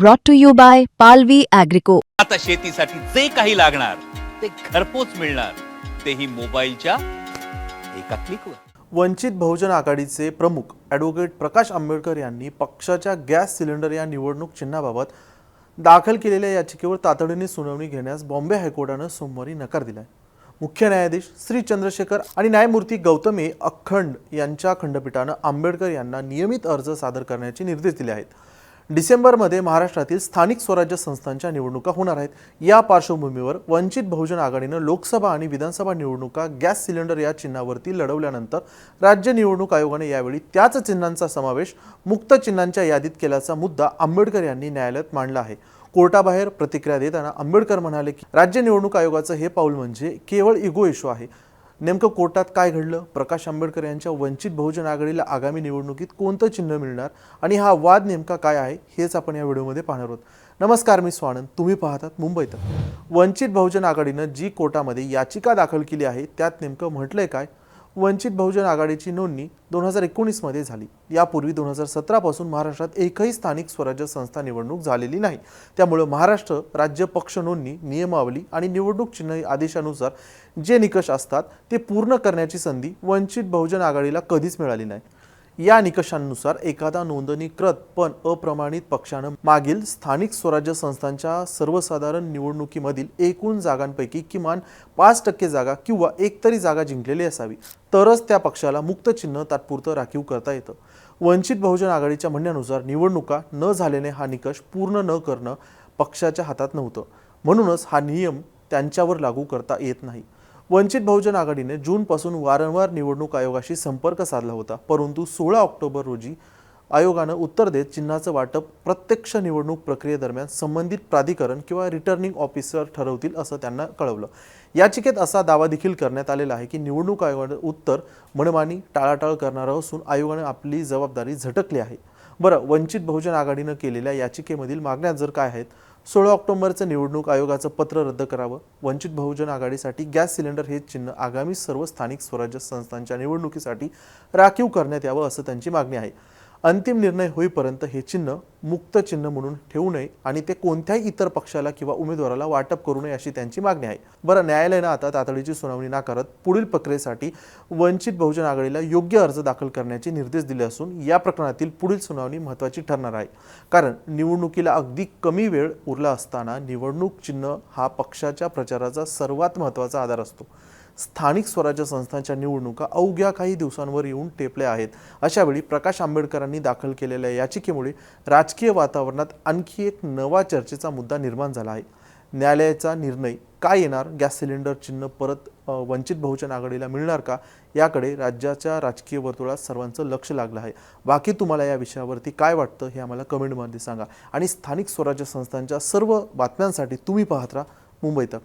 brought to you by Palvi Agrico. आता शेतीसाठी जे काही लागणार ते घरपोच मिळणार. तेही मोबाईलच्या एका क्लिकवर वंचित बहुजन आघाडीचे प्रमुख ॲडव्होकेट प्रकाश आंबेडकर यांनी पक्षाच्या गॅस सिलेंडर या निवडणूक चिन्हाबाबत दाखल केलेल्या याचिकेवर तातडीने सुनावणी घेण्यास बॉम्बे हायकोर्टानं सोमवारी नकार दिलाय. मुख्य न्यायाधीश श्री चंद्रशेखर आणि न्यायमूर्ती गौतमी अखंड यांच्या खंडपीठानं आंबेडकर यांना नियमित अर्ज सादर करण्याचे निर्देश दिले आहेत. डिसेंबरमध्ये महाराष्ट्रातील स्थानिक स्वराज्य संस्थांच्या निवडणुका होणार आहेत. या पार्श्वभूमीवर वंचित बहुजन आघाडीनं लोकसभा आणि विधानसभा निवडणुका गॅस सिलेंडर या चिन्हावरती लढवल्यानंतर राज्य निवडणूक आयोगाने यावेळी त्याच चिन्हांचा समावेश मुक्त चिन्हांच्या यादीत केल्याचा मुद्दा आंबेडकर यांनी न्यायालयात मांडला आहे. कोर्टाबाहेर प्रतिक्रिया देताना आंबेडकर म्हणाले की राज्य निवडणूक आयोगाचं हे पाऊल म्हणजे केवळ इगो इशू आहे. नेमकं कोर्टात काय घडलं? प्रकाश आंबेडकर यांच्या वंचित बहुजन आघाडीला आगामी निवडणुकीत कोणतं चिन्ह मिळणार? आणि हा वाद नेमका काय आहे? हेच आपण या व्हिडिओमध्ये पाहणार आहोत. नमस्कार मी स्वानंद. तुम्ही पाहतात मुंबईत वंचित बहुजन आघाडीनं जी कोर्टामध्ये याचिका दाखल केली आहे त्यात नेमकं म्हटलंय काय? वंचित बहुजन आघाडीची नोंदणी दोन हजार एकोणीसमध्ये झाली. यापूर्वी दोन हजार सतरापासून महाराष्ट्रात एकही स्थानिक स्वराज्य संस्था निवडणूक झालेली नाही. त्यामुळं महाराष्ट्र राज्य पक्ष नोंदणी नियमावली आणि निवडणूक चिन्ह आदेशानुसार जे निकष असतात ते पूर्ण करण्याची संधी वंचित बहुजन आघाडीला कधीच मिळाली नाही. या निकषांनुसार एखादा नोंदणीकृत पण अप्रमाणित पक्षानं मागील स्थानिक स्वराज्य संस्थांच्या सर्वसाधारण निवडणुकीमधील एकूण जागांपैकी किमान पाच टक्के जागा किंवा एक तरी जागा जिंकलेली असावी तरच त्या पक्षाला मुक्त चिन्ह तात्पुरतं राखीव करता येतं. वंचित बहुजन आघाडीच्या म्हणण्यानुसार निवडणुका न झाल्याने हा निकष पूर्ण न करणं पक्षाच्या हातात नव्हतं. म्हणूनच हा नियम त्यांच्यावर लागू करता येत नाही. वंचित बहुजन आघाडीने जूनपासून वारंवार निवडणूक आयोगाशी संपर्क साधला होता. परंतु सोळा ऑक्टोबर रोजी आयोगानं उत्तर देत चिन्हाचं वाटप प्रत्यक्ष निवडणूक प्रक्रियेदरम्यान संबंधित प्राधिकरण किंवा रिटर्निंग ऑफिसर ठरवतील असं त्यांना कळवलं. याचिकेत असा दावा देखील करण्यात आलेला आहे की निवडणूक आयोगानं उत्तर मनमानी टाळाटाळ करणारं असून आयोगाने आपली जबाबदारी झटकली आहे. बरं वंचित बहुजन आघाडीनं केलेल्या याचिकेमधील मागण्या जर काय आहेत सोळा ऑक्टोबरचं निवडणूक आयोगाचं पत्र रद्द करावं. वंचित बहुजन आघाडीसाठी गॅस सिलेंडर हे चिन्ह आगामी सर्व स्थानिक स्वराज्य संस्थांच्या निवडणुकीसाठी राखीव करण्यात यावं असं त्यांची मागणी आहे. अंतिम निर्णय होईपर्यंत हे चिन्ह मुक्त चिन्ह म्हणून ठेवू नये आणि ते कोणत्याही इतर पक्षाला किंवा उमेदवाराला वाटप करू नये अशी त्यांची मागणी आहे. बरं न्यायालयानं आता तातडीची सुनावणी नाकारत पुढील प्रक्रियेसाठी वंचित बहुजन आघाडीला योग्य अर्ज दाखल करण्याचे निर्देश दिले असून या प्रकरणातील पुढील सुनावणी महत्त्वाची ठरणार आहे. कारण निवडणुकीला अगदी कमी वेळ उरला असताना निवडणूक चिन्ह हा पक्षाच्या प्रचाराचा सर्वात महत्त्वाचा आधार असतो. स्थानिक स्वराज्य संस्थांच्या निवडणुका अवघ्या काही दिवसांवर येऊन टेपल्या आहेत. अशावेळी प्रकाश आंबेडकरांनी दाखल केलेल्या याचिकेमुळे राजकीय वातावरणात आणखी एक नवा चर्चेचा मुद्दा निर्माण झाला आहे. न्यायालयाचा निर्णय काय येणार? गॅस सिलेंडर चिन्ह परत वंचित बहुजन आघाडीला मिळणार का? याकडे राज्याच्या राजकीय वर्तुळात सर्वांचं लक्ष लागलं आहे. बाकी तुम्हाला या विषयावरती काय वाटतं हे आम्हाला कमेंटमध्ये सांगा. आणि स्थानिक स्वराज्य संस्थांच्या सर्व बातम्यांसाठी तुम्ही पाहत राहा. मुंबई तक.